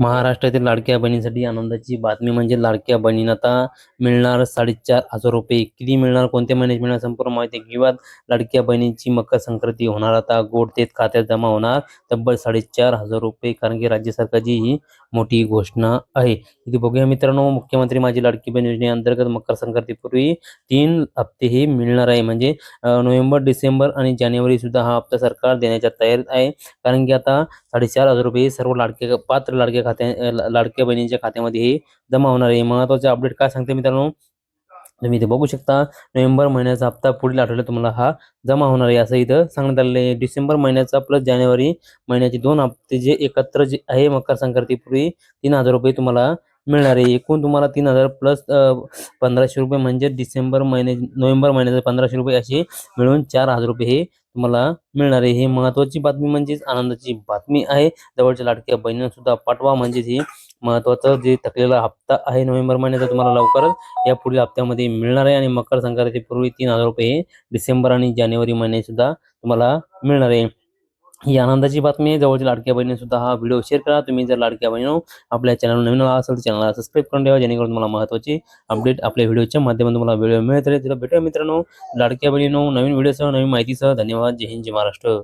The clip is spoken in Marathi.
महाराष्ट्रातील लाडक्या बहिणीसाठी आनंदाची बातमी म्हणजे लाडक्या बहिणींना आता मिळणार साडेचार हजार रुपये. किती मिळणार कोणत्या महिन्यात मिळणार संपूर्ण माहिती किंवा लाडक्या बहिणींची मकर संक्रांती होणार. आता गोड तेत खात्यात जमा होणार. तब्बल साडेचार हजार रुपये कारण की राज्य सरकारची ही मोठी घोषणा आहे. इथे बघूया मित्रांनो मुख्यमंत्री माझी लाडकी बहीण योजनेअंतर्गत मकर संक्रांतीपूर्वी तीन हप्ते हे मिळणार आहे. म्हणजे नोव्हेंबर डिसेंबर आणि जानेवारी सुद्धा हा हप्ता सरकार देण्याच्या तयारीत आहे. कारण की आता साडेचार हजार रुपये सर्व लाडके पात्र लाडक्या खात्या लाडक्या बहिणींच्या खात्यामध्ये हे जमा होणार आहे. महत्त्वाचे अपडेट काय सांगते मित्रांनो? तुम्ही इथे बघू शकता नोव्हेंबर महिन्याचा हप्ता पुढील आठवड्यात तुम्हाला हा जमा होणार आहे. असं इथं सांगण्यात आलेलं आहे. डिसेंबर महिन्याचा प्लस जानेवारी महिन्याचे दोन हप्ते जे एकत्र जे आहे मकर संक्रांतीपूर्वी तीन हजार रुपये तुम्हाला मिळणार आहे. एकूण तुम्हाला तीन हजार प्लस पंधराशे रुपये म्हणजे डिसेंबर महिने नोव्हेंबर महिन्याचे पंधराशे रुपये असे मिळून चार हजार रुपये हे तुम्हाला मिळणार आहे. हे महत्वाची बातमी म्हणजेच आनंदाची बातमी आहे. जवळच्या लाडक्या बहिणींना सुद्धा पाठवा म्हणजेच ही महत्वाचं जे थकलेला हप्ता आहे नोव्हेंबर महिन्याचा तुम्हाला लवकरच या पुढील हप्त्यामध्ये मिळणार आहे आणि मकर संक्रांतीपूर्वी तीन हजार रुपये हे डिसेंबर आणि जानेवारी महिन्यात सुद्धा तुम्हाला मिळणार आहे. ही आनंदाची बातमी आहे. जवळच्या लाडक्या बहिणी सुद्धा हा व्हिडिओ शेअर करा तुम्ही जर लाडक्या बहिणी आपल्या चॅनल नवीन आला असेल तर चॅनलला सबस्क्राईब करून ठेवा. जेणेकरून तुम्हाला महत्त्वाची अपडेट आपल्या व्हिडिओच्या माध्यमातून तुम्हाला व्हिडिओ मिळत राहील. तिला भेटूया मित्रांनो. लाडक्या बहिणीनो नवीन व्हिडिओसह नवीन माहितीसह धन्यवाद. जय हिंद जय महाराष्ट्र.